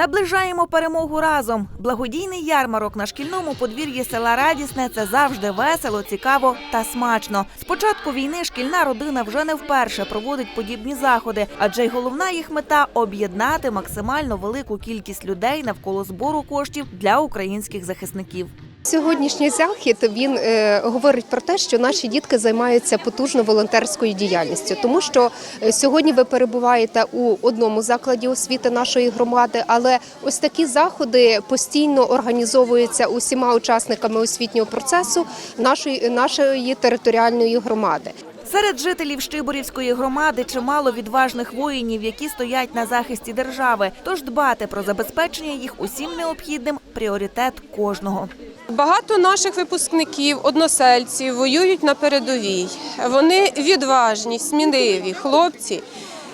Наближаємо перемогу разом. Благодійний ярмарок на шкільному подвір'ї села Радісне це завжди весело, цікаво та смачно. З початку війни шкільна родина вже не вперше проводить подібні заходи, адже й головна їх мета об'єднати максимально велику кількість людей навколо збору коштів для українських захисників. Сьогоднішній захід він е, говорить про те, що наші дітки займаються потужно волонтерською діяльністю, тому що е, сьогодні ви перебуваєте у одному закладі освіти нашої громади, але ось такі заходи постійно організовуються усіма учасниками освітнього процесу нашої, нашої територіальної громади. Серед жителів Щиборівської громади чимало відважних воїнів, які стоять на захисті держави. Тож дбати про забезпечення їх усім необхідним пріоритет кожного. Багато наших випускників, односельців воюють на передовій. Вони відважні, сміливі хлопці.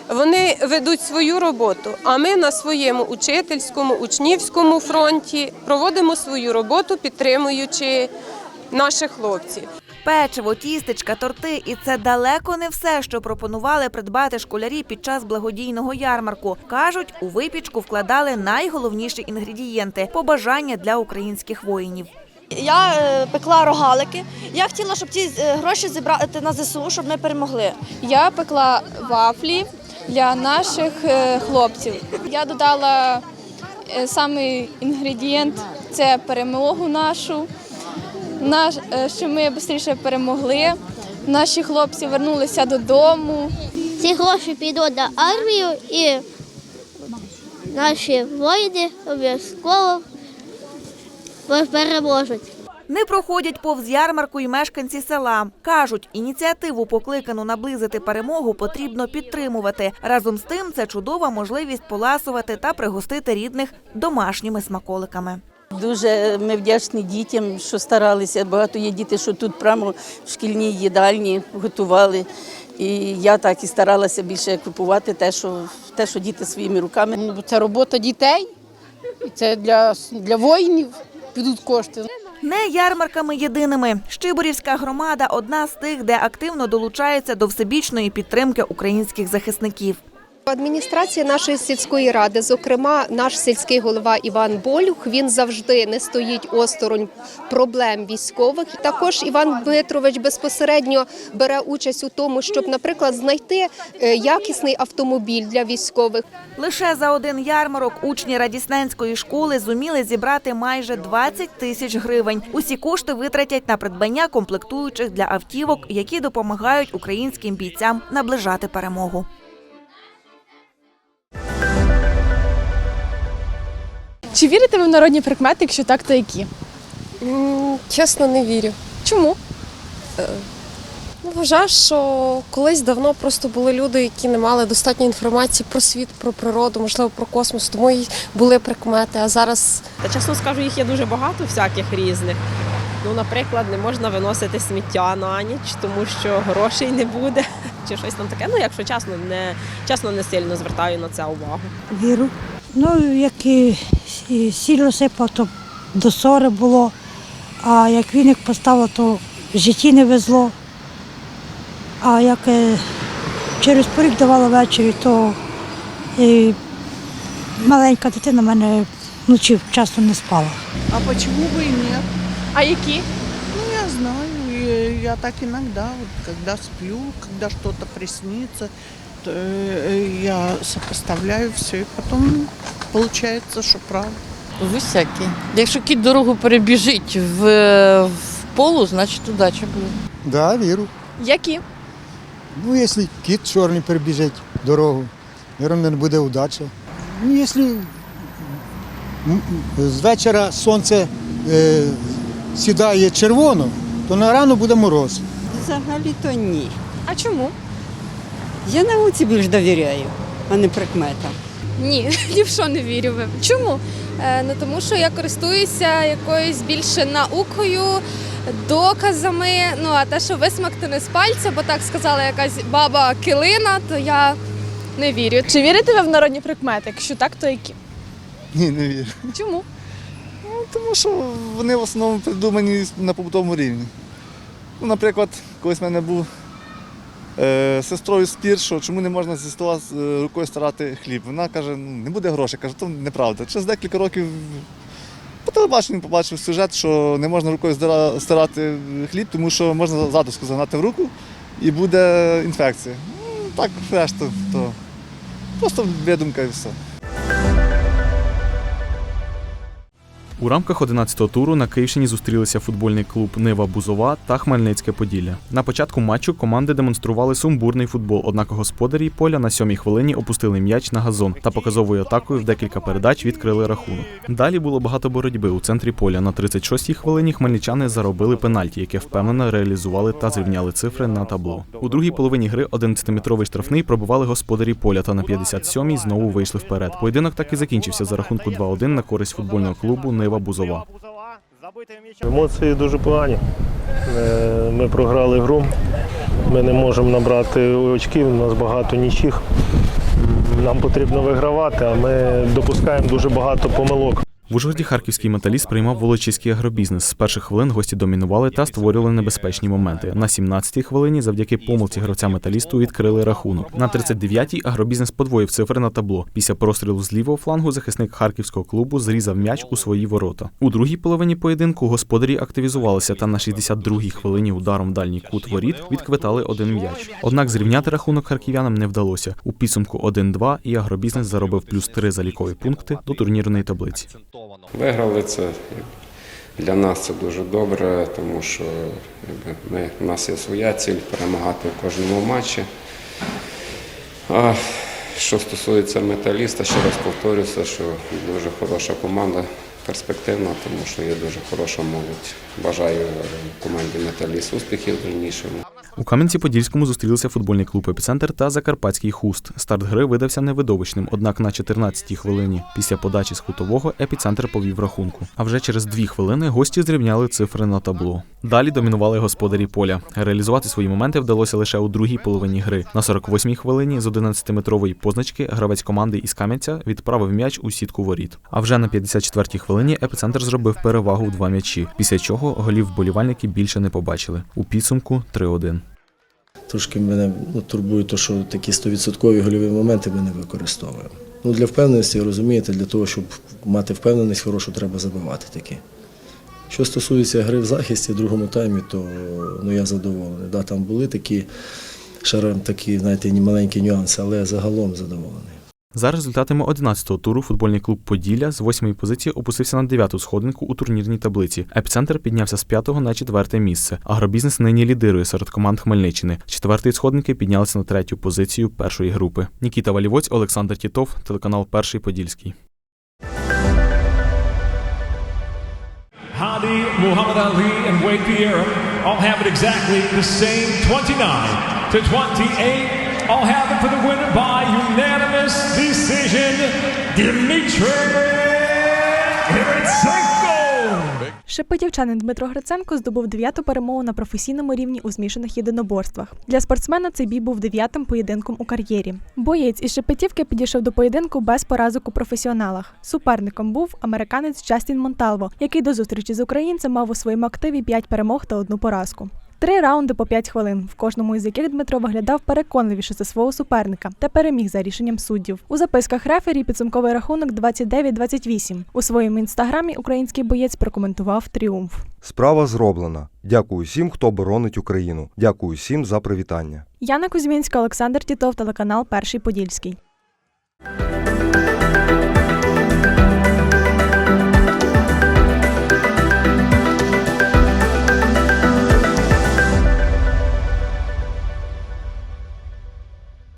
Вони ведуть свою роботу. А ми на своєму учительському, учнівському фронті проводимо свою роботу, підтримуючи наших хлопців. Печиво, тістечка, торти і це далеко не все, що пропонували придбати школярі під час благодійного ярмарку. кажуть, у випічку вкладали найголовніші інгредієнти побажання для українських воїнів. Я е, пекла рогалики. Я хотіла, щоб ці е, гроші зібрати на ЗСУ, щоб ми перемогли. Я пекла вафлі для наших е, хлопців. Я додала е, самий інгредієнт це перемогу нашу. Наш, щоб ми швидше перемогли. Наші хлопці вернулися додому. Ці гроші підуть на армію і наші воїни обов'язково переможуть. Не проходять повз ярмарку й мешканці села. Кажуть, ініціативу, покликану наблизити перемогу, потрібно підтримувати. Разом з тим, це чудова можливість поласувати та пригостити рідних домашніми смаколиками. Дуже ми вдячні дітям, що старалися. Багато є діти, що тут прямо в шкільній їдальні готували. І я так і старалася більше купувати те, що, те, що діти своїми руками. Це робота дітей, і це для, для воїнів підуть кошти. Не ярмарками єдиними. Щиборівська громада одна з тих, де активно долучається до всебічної підтримки українських захисників. Адміністрація нашої сільської ради, зокрема, наш сільський голова Іван Болюх, він завжди не стоїть осторонь проблем військових. Також Іван Дмитрович безпосередньо бере участь у тому, щоб, наприклад, знайти е, якісний автомобіль для військових. Лише за один ярмарок учні Радісненської школи зуміли зібрати майже 20 тисяч гривень. Усі кошти витратять на придбання комплектуючих для автівок, які допомагають українським бійцям наближати перемогу. Чи вірите ви в народні прикмети? Якщо так, то які? Чесно, не вірю. Чому? Ну, Вважаю, що колись давно просто були люди, які не мали достатньо інформації про світ, про природу, можливо, про космос, тому і були прикмети. А зараз Та чесно скажу, їх є дуже багато всяких різних. Ну, наприклад, не можна виносити сміття на ніч, тому що грошей не буде, чи щось там таке. Ну, якщо чесно, не чесно, не сильно звертаю на це увагу. Віру. Ну, як і і сіль розсипав, то до сори було. А як віник поставив, то в житті не везло. А як е, через порік давала ввечері, то е, маленька дитина в мене вночі часто не спала. А почему бы и нет? А які? Ну, я знаю, и я так иногда, вот, когда сплю, когда что-то приснится, я сопоставляю все, и потом получается, что правда. Всякі. Якщо кіт дорогу перебіжить в, в полу, значить удача буде. Да, вірю. Які? Ну, якщо кіт чорний перебіжить дорогу, вірю, не буде удача. Ну, якщо з вечора сонце е, сідає червоно, то на рано буде мороз. Взагалі-то ні. А чому? Я науці більш довіряю, а не прикметам. Ні, ні в що не вірю. Чому? Е, ну тому що я користуюся якоюсь більше наукою, доказами. Ну а те, що висмактане з пальця, бо так сказала якась баба килина, то я не вірю. Чи вірите ви в народні прикмети? Якщо так, то які? Ні, не вірю. Чому? Тому що вони в основному придумані на побутовому рівні. Ну, наприклад, колись в мене був сестрою спір, що чому не можна зі стола е, рукою старати хліб. Вона каже, ну не буде грошей. Каже, то неправда. Через декілька років по телебаченню побачив сюжет, що не можна рукою старати хліб, тому що можна затиску загнати в руку і буде інфекція. Ну, так, решту, то просто видумка і все. У рамках 11-го туру на Київщині зустрілися футбольний клуб Нива Бузова та Хмельницьке Поділля. На початку матчу команди демонстрували сумбурний футбол, однак господарі поля на сьомій хвилині опустили м'яч на газон та показовою атакою в декілька передач відкрили рахунок. Далі було багато боротьби у центрі поля. На 36-й хвилині хмельничани заробили пенальті, яке впевнено реалізували та зрівняли цифри на табло. У другій половині гри 11-метровий штрафний пробували господарі поля та на 57-й знову вийшли вперед. Поєдинок так і закінчився за рахунку 2-1 на користь футбольного клубу Нива Бузова. Емоції дуже погані. Е, Ми програли гру. Ми не можемо набрати очків, у нас багато нічих. Нам потрібно вигравати, а ми допускаємо дуже багато помилок. В Ужгороді харківський металіст приймав волочиський агробізнес. З перших хвилин гості домінували та створювали небезпечні моменти. На 17-й хвилині завдяки помилці гравця металісту відкрили рахунок. На 39-й агробізнес подвоїв цифри на табло. Після прострілу з лівого флангу захисник харківського клубу зрізав м'яч у свої ворота. У другій половині поєдинку господарі активізувалися та на 62-й хвилині ударом в дальній кут воріт відквитали один м'яч. Однак зрівняти рахунок харків'янам не вдалося. У підсумку 1-2 і агробізнес заробив плюс 3 залікові пункти до турнірної таблиці. Виграли це для нас це дуже добре, тому що ми, у нас є своя ціль перемагати в кожному матчі. А що стосується металіста, ще раз повторюся, що дуже хороша команда, перспективна, тому що є дуже хороша молодь. Бажаю команді Металіст успіхів дальнішому. У Кам'янці-Подільському зустрілися футбольний клуб Епіцентр та Закарпатський хуст. Старт гри видався невидовищним, однак на 14-й хвилині після подачі з кутового епіцентр повів рахунку. А вже через дві хвилини гості зрівняли цифри на табло. Далі домінували господарі поля. Реалізувати свої моменти вдалося лише у другій половині гри. На 48-й хвилині з 11-метрової позначки гравець команди із Кам'янця відправив м'яч у сітку воріт. А вже на 54-й хвилині епіцентр зробив перевагу в два м'ячі, після чого голів вболівальники більше не побачили. У підсумку 3-1. Трошки мене турбує, те, що такі 100% гольові моменти ми не використовуємо. Ну, для впевненості, розумієте, для того, щоб мати впевненість хорошу, треба забивати такі. Що стосується гри в захисті в другому таймі, то ну, я задоволений. Да, там були такі шарем такі, знаєте, маленькі нюанси, але загалом задоволений. За результатами 11-го туру футбольний клуб Поділля з восьмої позиції опустився на дев'яту сходинку у турнірній таблиці. Епіцентр піднявся з п'ятого на четверте місце. Агробізнес нині лідирує серед команд Хмельниччини. З четвертої сходинки піднялися на третю позицію першої групи. Нікіта Валівоць, Олександр Тітов, телеканал Перший Подільський. Hadi, Muhammad Ali, and Wade Vieira all have it exactly the same 29 to 28. All have it for the winner by unanimous decision, Dmitry Gritsenko. Шепетівчанин Дмитро Гриценко здобув дев'яту перемогу на професійному рівні у змішаних єдиноборствах. Для спортсмена цей бій був дев'ятим поєдинком у кар'єрі. Боєць із Шепетівки підійшов до поєдинку без поразок у професіоналах. Суперником був американець Джастін Монталво, який до зустрічі з українцем мав у своєму активі 5 перемог та одну поразку. Три раунди по 5 хвилин, в кожному із яких Дмитро виглядав переконливіше за свого суперника та переміг за рішенням суддів. У записках рефері підсумковий рахунок 29-28. У своєму інстаграмі український боєць прокоментував тріумф. Справа зроблена. Дякую всім, хто боронить Україну. Дякую всім за привітання. Яна Кузьмінська, Олександр Тітов, телеканал Перший Подільський.